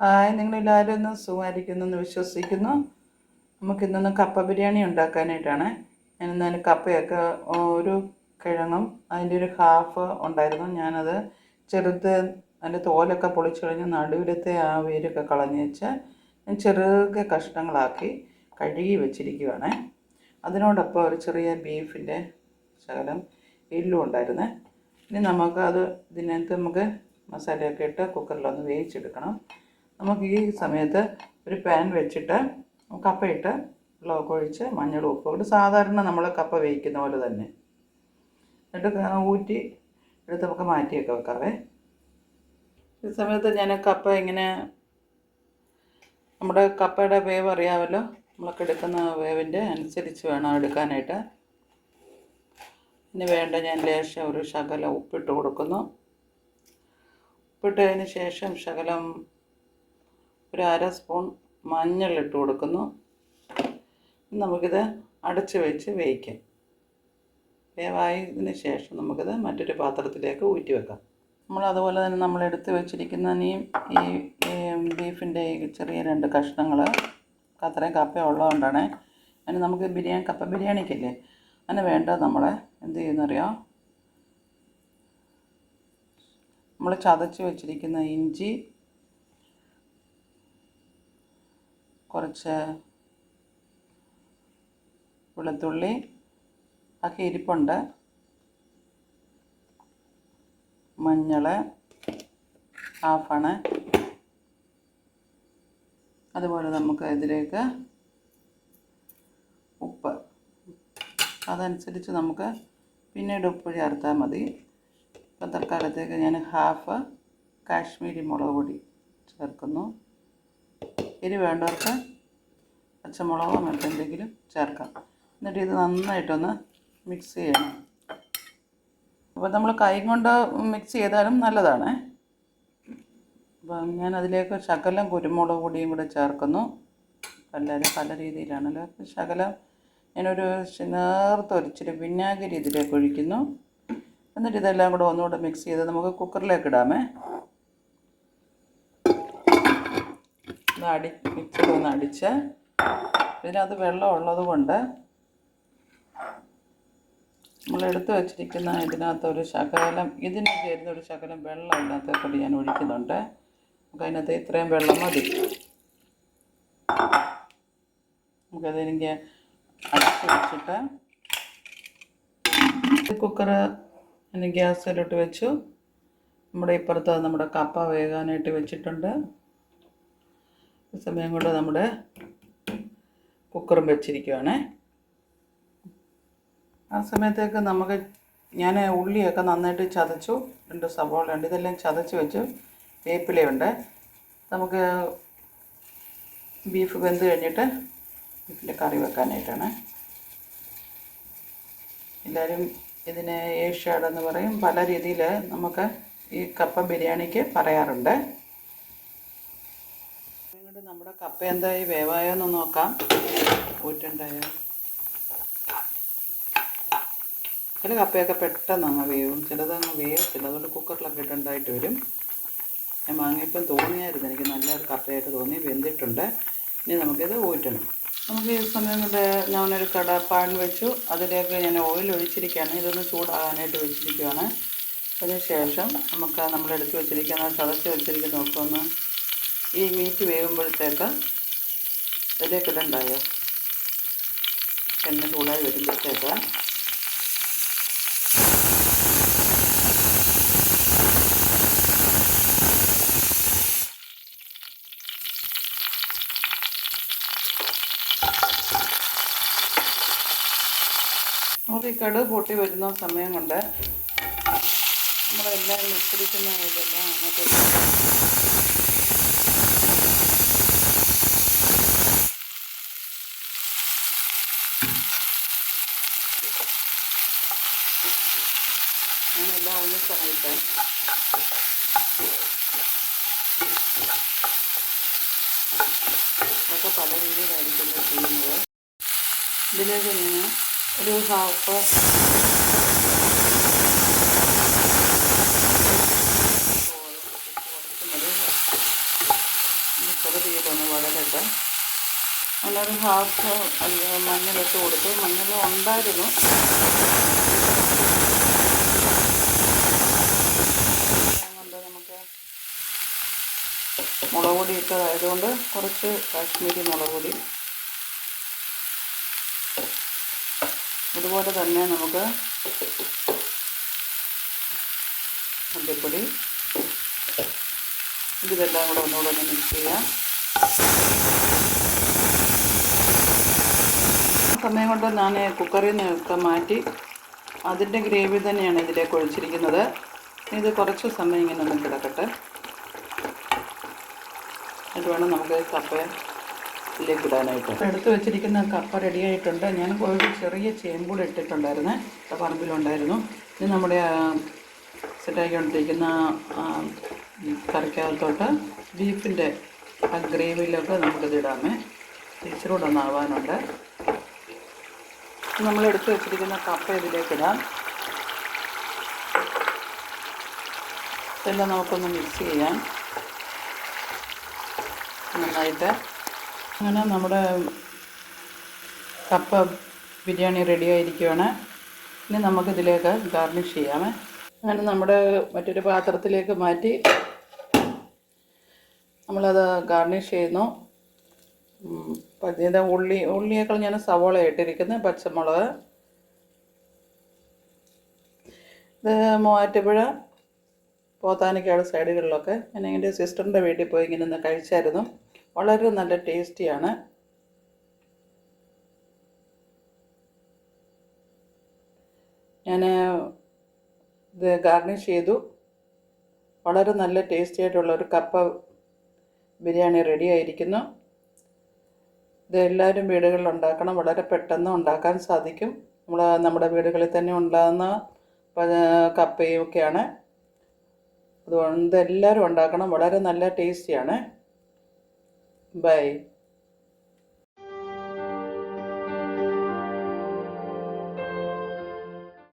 Hi നിങ്ങളെല്ലാവരും ഒന്ന് സുഖമായിരിക്കുന്നു എന്ന് വിശ്വസിക്കുന്നു. നമുക്കിന്നൊന്ന് കപ്പ ബിരിയാണി ഉണ്ടാക്കാനായിട്ടാണ്. ഞാൻ കപ്പയൊക്കെ ഒരു കിഴങ്ങും അതിന്റെ ഒരു ഹാഫ് ഉണ്ടായിരുന്നു. ഞാനത് ചെറുത് അതിന്റെ തോലൊക്കെ പൊളിച്ചു കളഞ്ഞ് നടുവിലത്തെ ആ വേരൊക്കെ കളഞ്ഞ് വെച്ച് ഞാൻ ചെറുകിയ കഷ്ണങ്ങളാക്കി കഴുകി വെച്ചിരിക്കുവാണ്. അതിനോടൊപ്പം ഒരു ചെറിയ ബീഫിന്റെ ശകലം എല്ലും ഉണ്ടായിരുന്നേ. ഇനി നമുക്ക് അത് ഇതിനകത്ത് നമുക്ക് മസാലയൊക്കെ ഇട്ട് കുക്കറിലൊന്ന് വേവിച്ചെടുക്കണം. നമുക്ക് ഈ സമയത്ത് ഒരു പാൻ വെച്ചിട്ട് കപ്പയിട്ട് വെള്ളമൊക്കെ ഒഴിച്ച് മഞ്ഞളും ഉപ്പും ഇട്ട് സാധാരണ നമ്മൾ കപ്പ വേവിക്കുന്ന പോലെ തന്നെ. എന്നിട്ട് ഊറ്റി എടുത്ത് നമുക്ക് മാറ്റിയൊക്കെ വെക്കാവേ. ഈ സമയത്ത് ഞാൻ കപ്പ ഇങ്ങനെ നമ്മുടെ കപ്പയുടെ വേവ് അറിയാമല്ലോ നമ്മളൊക്കെ എടുക്കുന്ന വേവിന്റെ അനുസരിച്ച് വേണം എടുക്കാനായിട്ട്. ഇനി വേണ്ട ഞാൻ ലേശം ഒരു ശകലം ഉപ്പിട്ട് കൊടുക്കുന്നു. ഉപ്പിട്ടതിന് ശേഷം ശകലം ഒരു അര സ്പൂൺ മഞ്ഞൾ ഇട്ട് കൊടുക്കുന്നു. നമുക്കിത് അടച്ച് വെച്ച് വേവിക്കാം. വേവായതിന് ശേഷം നമുക്കിത് മറ്റൊരു പാത്രത്തിലേക്ക് ഊറ്റി വെക്കാം. നമ്മൾ അതുപോലെ തന്നെ നമ്മൾ എടുത്ത് വെച്ചിരിക്കുന്ന ഈ ഈ ബീഫിന്റെ ഈ ചെറിയ രണ്ട് കഷ്ണങ്ങൾ അത്രയും കപ്പ ഉള്ളതുകൊണ്ടാണ്. അതിന് നമുക്ക് ബിരിയാണി കപ്പ ബിരിയാണിക്കല്ലേ? അതിന് വേണ്ട നമ്മൾ എന്ത് ചെയ്യുന്നറിയാം? നമ്മൾ ചതച്ച് വെച്ചിരിക്കുന്ന ഇഞ്ചി കുറച്ച് വെളുത്തുള്ളി ഒക്കെ ഇരിപ്പുണ്ട്. മഞ്ഞൾ ഹാഫാണ് അതുപോലെ നമുക്ക് ഇതിലേക്ക് ഉപ്പ്. അതനുസരിച്ച് നമുക്ക് പിന്നീട് ഉപ്പ് ചേർത്താൽ മതി. ഇപ്പം തൽക്കാലത്തേക്ക് ഞാൻ ഹാഫ് കാശ്മീരി മുളക് പൊടി ചേർക്കുന്നു. എരി വേണ്ടവർക്ക് പച്ചമുളകോ മറ്റെന്തെങ്കിലും ചേർക്കാം. എന്നിട്ട് ഇത് നന്നായിട്ടൊന്ന് മിക്സ് ചെയ്യണം. അപ്പോൾ നമ്മൾ കൈ കൊണ്ട് മിക്സ് ചെയ്താലും നല്ലതാണ്. അപ്പം ഞാൻ അതിലേക്ക് ശകലം കുരുമുളക് പൊടിയും കൂടെ ചേർക്കുന്നു. എല്ലാവരും പല രീതിയിലാണല്ലോ. ശകലം ഞാനൊരു നേർത്ത ഒരിച്ചിരി വിനാഗിരി ഇതിലേക്ക് ഒഴിക്കുന്നു. എന്നിട്ട് ഇതെല്ലാം കൂടെ ഒന്നുകൂടെ മിക്സ് ചെയ്ത് നമുക്ക് കുക്കറിലേക്ക് ഇടാമേ. ഒന്ന് അടി മിക്സർ ഒന്ന് അടിച്ച്. ഇതിനകത്ത് വെള്ളം ഉള്ളത് കൊണ്ട് നമ്മൾ എടുത്തു വച്ചിരിക്കുന്ന ഇതിനകത്ത് ഒരു ശകലം ഇതിന് ചേരുന്ന ഒരു ശകലം വെള്ളം ഇതിനകത്ത് കൂടി ഞാൻ ഒഴിക്കുന്നുണ്ട്. നമുക്ക് അതിനകത്ത് ഇത്രയും വെള്ളം മതി. നമുക്കതെനിക്ക് അടച്ച് വെച്ചിട്ട് കുക്കർ ഗ്യാസിലോട്ട് വെച്ചു. നമ്മുടെ ഇപ്പുറത്ത് നമ്മുടെ കപ്പ വേകാനായിട്ട് വെച്ചിട്ടുണ്ട്. സമയം കൊണ്ട് നമ്മുടെ കുക്കറും വെച്ചിരിക്കുവാണേ. ആ സമയത്തേക്ക് നമുക്ക് ഞാൻ ഉള്ളിയൊക്കെ നന്നായിട്ട് ചതച്ചു രണ്ട് സവാള ഉണ്ട് ഇതെല്ലാം ചതച്ച് വെച്ചു വേപ്പിലയുണ്ട്. നമുക്ക് ബീഫ് വെന്ത് കഴിഞ്ഞിട്ട് ബീഫിന്റെ കറി വെക്കാനായിട്ടാണ്. എല്ലാവരും ഇതിനെ ഏഷ്യാഡ് എന്ന് പറയും. പല രീതിയിൽ നമുക്ക് ഈ കപ്പ ബിരിയാണിക്ക് പറയാറുണ്ട്. ഇങ്ങോട്ട് നമ്മുടെ കപ്പ എന്തായി? വേവായോ എന്ന് നോക്കാം. ഊറ്റുണ്ടായോ? ചില കപ്പയൊക്കെ പെട്ടെന്ന് അങ്ങ് വേവും. ചിലത് അങ്ങ് വേവത്തില്ല അതുകൊണ്ട് കുക്കറിലൊക്കെ ഇട്ടുണ്ടായിട്ട് വരും. ഞാൻ വാങ്ങിയപ്പം തോന്നിയായിരുന്നു. എനിക്ക് നല്ലൊരു കപ്പയായിട്ട് തോന്നി. വെന്തിട്ടുണ്ട്. ഇനി നമുക്കിത് ഊറ്റണം. നമുക്ക് ഈ സമയം കൊണ്ട് ഞാനൊരു കട പാൻ വെച്ചു. അതിലേക്ക് ഞാൻ ഓയിൽ ഒഴിച്ചിരിക്കുകയാണ്. ഇതൊന്ന് ചൂടാകാനായിട്ട് വെച്ചിരിക്കുകയാണ്. അതിന് ശേഷം നമുക്ക് നമ്മളെടുത്ത് വെച്ചിരിക്കുന്ന ചതച്ച് വെച്ചിരിക്കുന്ന ഒക്കെ ഈ മീറ്റ് വേകുമ്പോഴത്തേക്ക് ഇതിലേക്ക് ഇടണ്ടായോ? എണ്ണ ചൂടായി വരുമ്പോഴത്തേക്ക്. നമുക്ക് ഈ കടുക് പൊട്ടി വരുന്ന സമയം കൊണ്ട് നമ്മളെല്ലാം മിശ്രിക്കുന്ന ഇതെല്ലാം അതിനകത്ത് ഒന്ന് സമയത്ത് ഇതൊക്കെ പല രീതിയിലായിരിക്കും ചെയ്യുന്നത് ഇതിലേക്ക് ഞാൻ ഒരു ഹാഫ് ചെറുതീയിലൊന്ന് വളരട്ടെ അങ്ങനെ ഒരു ഹാഫ് മഞ്ഞളിട്ട് കൊടുത്തു. മഞ്ഞൾ ഉണ്ടായിരുന്നു. മുളക് പൊടി ഇട്ടതായതുകൊണ്ട് കുറച്ച് കാശ്മീരി മുളക് പൊടി അതുപോലെ തന്നെ നമുക്ക് മല്ലിപ്പൊടി. ഇതെല്ലാം കൂടെ ഒന്നുകൂടെ ഒന്ന് മിക്സ് ചെയ്യാം. സമയം കൊണ്ട് ഞാൻ കുക്കറിൽ നിന്നൊക്കെ മാറ്റി അതിന്റെ ഗ്രേവി തന്നെയാണ് ഇതിലേക്ക് ഒഴിച്ചിരിക്കുന്നത്. ഇത് കുറച്ച് സമയം ഇങ്ങനെ ഒന്ന് കിടക്കട്ടെ. അത് വേണം നമുക്ക് കപ്പയിലേക്ക് ഇടാനായിട്ട്. എടുത്ത് വെച്ചിരിക്കുന്ന കപ്പ റെഡിയായിട്ടുണ്ട് ഞാൻ ഒരു ചെറിയ ചേമ്പൂട് ഇട്ടിട്ടുണ്ടായിരുന്നേ. പറമ്പിലുണ്ടായിരുന്നു. ഇത് നമ്മുടെ സെറ്റാക്കിക്കൊണ്ടിരിക്കുന്ന കറിക്കകത്തോട്ട് ബീഫിന്റെ ആ ഗ്രേവിയിലൊക്കെ നമുക്കിത് ഇടാമേ. ഇച്ചിരി കൂടെ ഒന്നാവാനുണ്ട് നമ്മൾ എടുത്ത് വെച്ചിരിക്കുന്ന കപ്പ ഇതിലേക്ക് ഇടാം. ഇതെല്ലാം നമുക്കൊന്ന് മിക്സ് ചെയ്യാം. നന്നായിട്ട് അങ്ങനെ നമ്മുടെ കപ്പ ബിരിയാണി റെഡി ആയിരിക്കുകയാണ് ഇനി നമുക്കിതിലേക്ക് ഗാർണിഷ് ചെയ്യാമേ. അങ്ങനെ നമ്മുടെ മറ്റൊരു പാത്രത്തിലേക്ക് മാറ്റി നമ്മളത് ഗാർണിഷ് ചെയ്യുന്നു. പ- ഉള്ളി ഉള്ളിയേക്കാൾ ഞാൻ സവോള ഇട്ടിരിക്കുന്നത് പച്ചമുളക്. ഇത് മൂവാറ്റുപുഴ പോത്താനിക്കാട് സൈഡുകളിലൊക്കെ ഞാൻ എന്റെ സിസ്റ്ററിന്റെ വീട്ടിൽ പോയി ഇങ്ങനെ ഒന്ന് കഴിച്ചായിരുന്നു. വളരെ നല്ല ടേസ്റ്റിയാണ്. ഞാൻ ഇത് ഗാർണിഷ് ചെയ്തു. വളരെ നല്ല ടേസ്റ്റി ആയിട്ടുള്ള ഒരു കപ്പ ബിരിയാണി റെഡി ആയിരിക്കുന്നു. ഇത് എല്ലാവരും വീടുകളിൽ ഉണ്ടാക്കണം. വളരെ പെട്ടെന്ന് ഉണ്ടാക്കാൻ സാധിക്കും. നമ്മൾ നമ്മുടെ വീടുകളിൽ തന്നെ ഉണ്ടാകുന്ന കപ്പയും ഒക്കെയാണ്. അതുകൊണ്ട് എല്ലാവരും ഉണ്ടാക്കണം. വളരെ നല്ല ടേസ്റ്റിയാണ്. Bye.